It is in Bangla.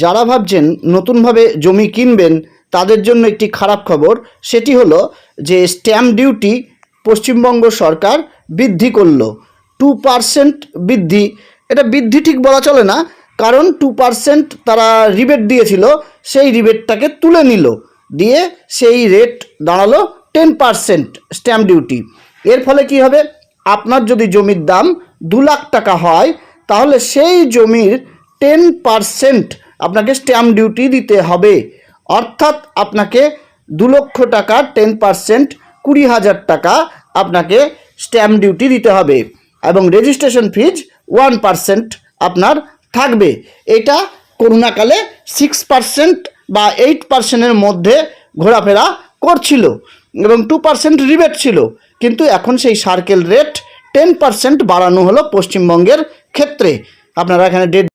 যারা ভাবছেন নতুনভাবে জমি কিনবেন, তাদের জন্য একটি খারাপ খবর, সেটি হলো যে স্ট্যাম্প ডিউটি পশ্চিমবঙ্গ সরকার বৃদ্ধি করল। টু পার্সেন্ট বৃদ্ধি। এটা বৃদ্ধি ঠিক বলা চলে না, কারণ টু পার্সেন্ট তারা রিবেট দিয়েছিল, সেই রিবেটটাকে তুলে নিল। দিয়ে সেই রেট দাঁড়াল টেন পার্সেন্ট স্ট্যাম্প ডিউটি। এর ফলে কি হবে? আপনার যদি জমির দাম দু লাখ টাকা হয়, তাহলে সেই জমির টেন পার্সেন্ট আপনাকে স্ট্যাম্প ডিউটি দিতে হবে। অর্থাৎ আপনাকে দু লক্ষ টাকা টেন পার্সেন্ট কুড়ি হাজার টাকা আপনাকে স্ট্যাম্প ডিউটি দিতে হবে এবং রেজিস্ট্রেশন ফিজ ওয়ান পার্সেন্ট আপনার থাকবে। এটা করোনাকালে সিক্স পার্সেন্ট বা এইট পার্সেন্টের মধ্যে ঘোরাফেরা করছিল এবং টু পার্সেন্ট রিবেট ছিল। কিন্তু এখন সেই সার্কেল রেট টেন পার্সেন্ট বাড়ানো হলো পশ্চিমবঙ্গের ক্ষেত্রে। আপনারা এখানে ডেট